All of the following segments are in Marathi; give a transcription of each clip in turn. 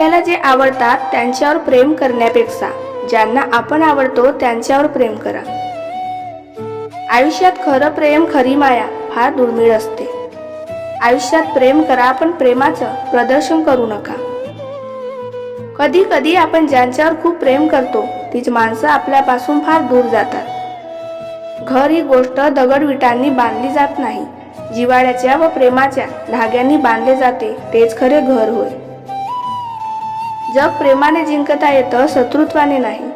आपल्याला जे आवडतात त्यांच्यावर प्रेम करण्यापेक्षा ज्यांना आपण आवडतो त्यांच्यावर प्रेम करा. आयुष्यात खरं प्रेम खरी माया फार दुर्मिळ असते. आयुष्यात प्रेम करा पण प्रेमाचं प्रदर्शन करू नका. कधी कधी आपण ज्यांच्यावर खूप प्रेम करतो तीच माणसं आपल्यापासून फार दूर जातात. घर ही गोष्ट दगडविटांनी बांधली जात नाही. जिवाळ्याच्या व प्रेमाच्या धाग्यांनी बांधले जाते तेच खरे घर होय. जग प्रेमाने जिंकता येतं शत्रुत्वाने नाही.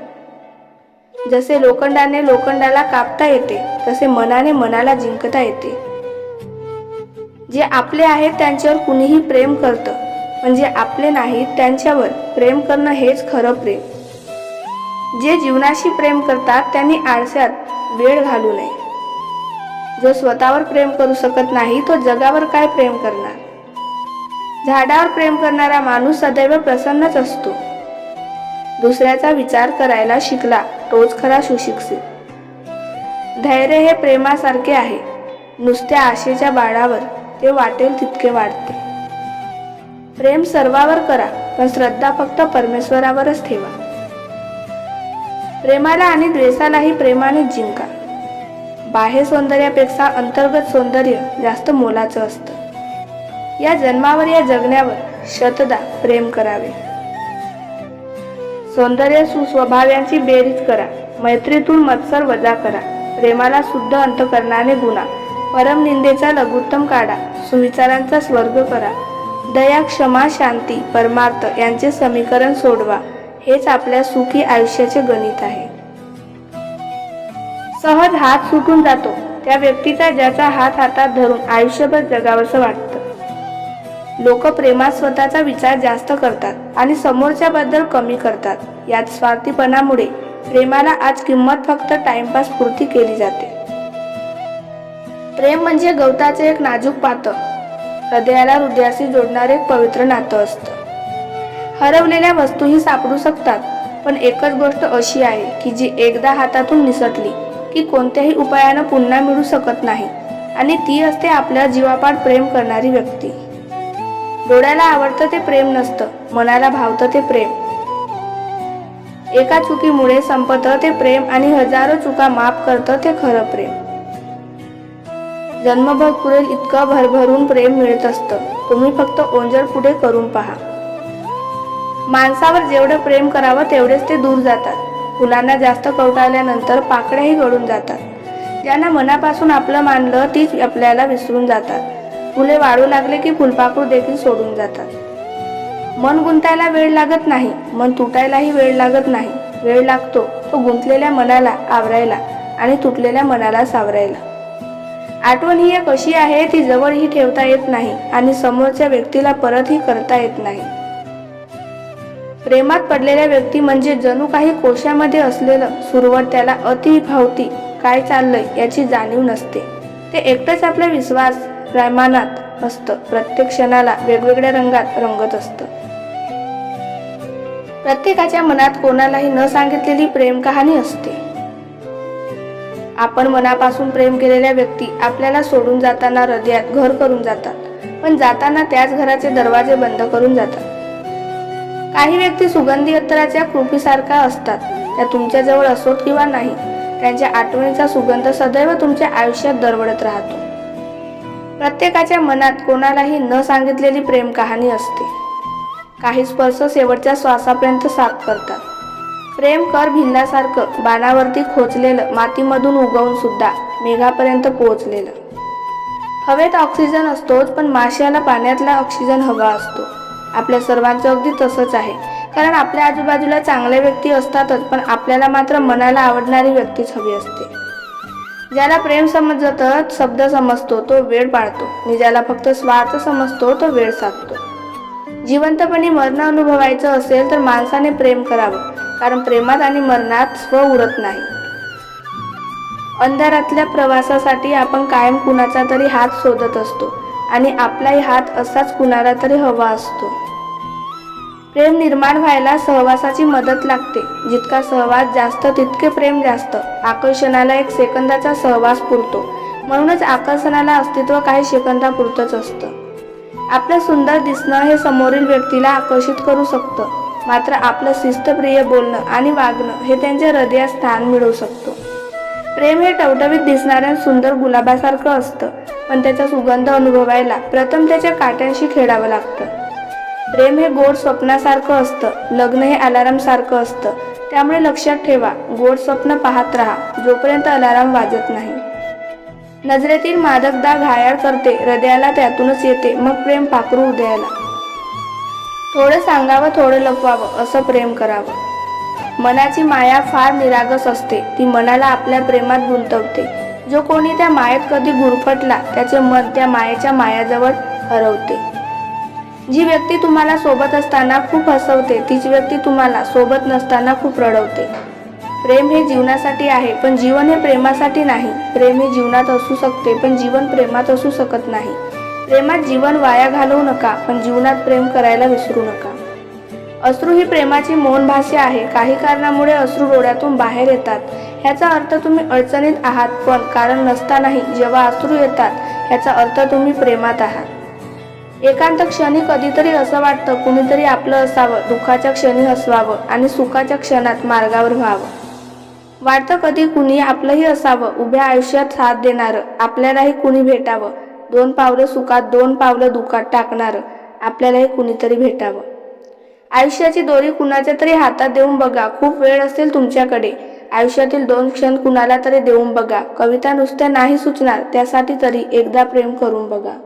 जसे लोखंडाने लोखंडाला कापता येते तसे मनाने मनाला जिंकता येते. जे आपले आहेत त्यांच्यावर कुणीही प्रेम करतं म्हणजे आपले नाहीत त्यांच्यावर प्रेम करणं हेच खरं प्रेम. जे जीवनाशी प्रेम करतात त्यांनी आळस्यात वेळ घालू नये. जो स्वतःवर प्रेम करू शकत नाही तो जगावर काय प्रेम करणार? झाडावर प्रेम करणारा माणूस सदैव प्रसन्नच असतो. दुसऱ्याचा विचार करायला शिकला तोच खरा सुशिक्षित. धैर्य हे प्रेमासारखे आहे. नुसत्या आशेच्या बाळावर ते वाटेल तितके वाढते. प्रेम सर्वावर करा पण श्रद्धा फक्त परमेश्वरावरच ठेवा. प्रेमाला आणि द्वेषालाही प्रेमाने जिंका. बाह्य सौंदर्यापेक्षा अंतर्गत सौंदर्य जास्त मोलाचं असतं. या जन्मावर या जगण्यावर शतदा प्रेम करावे. सौंदर्य सुस्वभाव्यांची बेरीज करा. मैत्रीतून मत्सर वजा करा. प्रेमाला शुद्ध अंतकरणाने गुणा. परमनिंदेचा लघुत्तम काढा. सुविचारांचा स्वर्ग करा. दया क्षमा शांती परमार्थ यांचे समीकरण सोडवा. हेच आपल्या सुखी आयुष्याचे गणित आहे. सहज हात सुटून जातो. त्या व्यक्तीचा ज्याचा हात हातात धरून आयुष्यभर जगावंसं वाटतं. लोक प्रेमात स्वतःचा विचार जास्त करतात आणि समोरच्याबद्दल कमी करतात. यात स्वार्थीपणामुळे प्रेमाला आज किंमत फक्त टाइमपास पुरती केली जाते. प्रेम म्हणजे गवताचे एक नाजूक पातळ हृदयाला हृदयाशी जोडणारे एक पवित्र नातं असतं. हरवलेल्या वस्तूही सापडू शकतात पण एकच गोष्ट अशी आहे की जी एकदा हातातून निसटली की कोणत्याही उपायानं पुन्हा मिळू शकत नाही आणि ती असते आपल्या जीवापाड प्रेम करणारी व्यक्ती. डोळ्याला आवडतं ते प्रेम नसतं मनाला भावतं ते प्रेम. एका चुकीमुळे संपतं ते प्रेम आणि हजारो चुका माफ करतं ते खरं प्रेम. जन्मभर पुरेल इतकं भरभरून प्रेम मिळत असतं. तुम्ही फक्त ओंजळ पुढे करून पहा. माणसावर जेवढं प्रेम करावं तेवढेच ते दूर जातात. फुलांना जास्त कवटाळल्यानंतर पाकळ्याही गळून जातात. ज्यांना मनापासून आपलं मानलं तीच आपल्याला विसरून जातात. फुले वाढू लागले की फुलपाखरू देखील सोडून जातात. मन गुंतायला वेळ लागत नाही मन तुटायलाही वेळ लागत नाही. वेळ लागतो तो गुंतलेल्या मनाला आवरायला आणि तुटलेल्या मनाला सावरायला. आठवण ही एक अशी आहे ती जवळही ठेवता येत नाही आणि समोरच्या व्यक्तीला परतही करता येत नाही. प्रेमात पडलेल्या व्यक्ती म्हणजे जणू काही कोशामध्ये असलेलं सुरवर त्याला अति भावती काय चाललंय याची जाणीव नसते. ते एकटंच आपला विश्वास प्रमाणात असतं. प्रत्येक क्षणाला वेगवेगळ्या रंगात रंगत असतं. प्रत्येकाच्या मनात कोणालाही न सांगितलेली प्रेम कहाणी असते. आपण मनापासून प्रेम केलेल्या व्यक्ती आपल्याला सोडून जाताना हृदयात घर करून जातात. पण जाताना त्याच घराचे दरवाजे बंद करून जातात. काही व्यक्ती सुगंधी अत्तराच्या कृपीसारखा असतात. त्या तुमच्याजवळ असोत किंवा नाही त्यांच्या आठवणीचा सुगंध सदैव तुमच्या आयुष्यात दरवळत राहतो. प्रत्येकाच्या मनात कोणालाही न सांगितलेली प्रेम कहाणी असते. काही स्पर्श शेवटच्या श्वासापर्यंत साथ करतात. प्रेम कर भिल्लासारखं बाणावरती खोचलेलं मातीमधून उगवून सुद्धा मेघापर्यंत पोहोचलेलं. हवेत ऑक्सिजन असतोच पण माश्याला पाण्यातला ऑक्सिजन हवा असतो. आपल्या सर्वांचं अगदी तसंच आहे. कारण आपल्या आजूबाजूला चांगल्या व्यक्ती असतातच पण आपल्याला मात्र मनाला आवडणारी व्यक्तीच हवी असते. ज्याला प्रेम समजतं शब्द समजतो तो वेळ पाळतो. आणि ज्याला फक्त स्वार्थ समजतो तो वेळ साधतो. जिवंतपणे मरण अनुभवायचं असेल तर माणसाने प्रेम करावं. कारण प्रेमात आणि मरणात स्व उरत नाही. अंधारातल्या प्रवासासाठी आपण कायम कुणाचा तरी हात शोधत असतो. आणि आपलाही हात असाच कुणाला तरी हवा असतो. प्रेम निर्माण व्हायला सहवासाची मदत लागते. जितका सहवास जास्त तितके प्रेम जास्त. आकर्षणाला एक सेकंदाचा सहवास पुरतो. म्हणूनच आकर्षणाला अस्तित्व काही सेकंदापुरतंच असतं. आपलं सुंदर दिसणं हे समोरील व्यक्तीला आकर्षित करू शकतं. मात्र आपलं शिस्तप्रिय बोलणं आणि वागणं हे त्यांच्या हृदयात स्थान मिळवू शकतो. प्रेम हे टवटवीत दिसणाऱ्या सुंदर गुलाबासारखं असतं. पण त्याचा सुगंध अनुभवायला प्रथम त्याच्या काट्यांशी खेळावं लागतं. प्रेम हे गोड स्वप्नासारखं असतं लग्न हे अलाराम सारखं असतं. त्यामुळे लक्षात ठेवा गोड स्वप्न पाहत राहा जोपर्यंत अलाराम वाजत नाही. नजरेतील मादकदा घायाळ करते हृदयाला त्यातूनच येते मग प्रेम पाखरू उदयाला थोडं सांगावं थोडं लपवावं असं प्रेम करावं. मनाची माया फार निरागस असते ती मनाला आपल्या प्रेमात गुंतवते. जो कोणी त्या मायेत कधी गुरफटला त्याचे मन त्या मायेच्या मायाजवळ हरवते. जी व्यक्ती तुम्हाला सोबत असताना खूप हसवते तीच व्यक्ती तुम्हाला सोबत नसताना खूप रडवते. प्रेम हे जीवनासाठी आहे पण जीवन हे प्रेमासाठी नाही. प्रेम हे जीवनात असू शकते पण जीवन प्रेमात असू शकत नाही. प्रेमात जीवन वाया घालवू नका पण जीवनात प्रेम करायला विसरू नका. अश्रू ही प्रेमाची मौन भाषा आहे. काही कारणामुळे अश्रू डोळ्यातून बाहेर येतात. ह्याचा अर्थ तुम्ही अडचणीत आहात पण कारण नसतानाही जेव्हा अश्रू येतात ह्याचा अर्थ तुम्ही प्रेमात आहात. एकांत क्षणी कधीतरी असं वाटतं कुणीतरी आपलं असावं दुःखाच्या क्षणी हसवावं आणि सुखाच्या क्षणात मार्गावर व्हावं. वाटतं कधी कुणी आपलंही असावं उभ्या आयुष्यात साथ देणारं आपल्यालाही कुणी भेटावं. दोन पावलं सुखात दोन पावलं दुखात टाकणारं आपल्यालाही कुणीतरी भेटावं. आयुष्याची दोरी कुणाच्या तरी हातात देऊन बघा खूप वेळ असेल तुमच्याकडे. आयुष्यातील दोन क्षण कुणाला तरी देऊन बघा. कविता नुसत्या नाही सुचणार त्यासाठी तरी एकदा प्रेम करून बघा.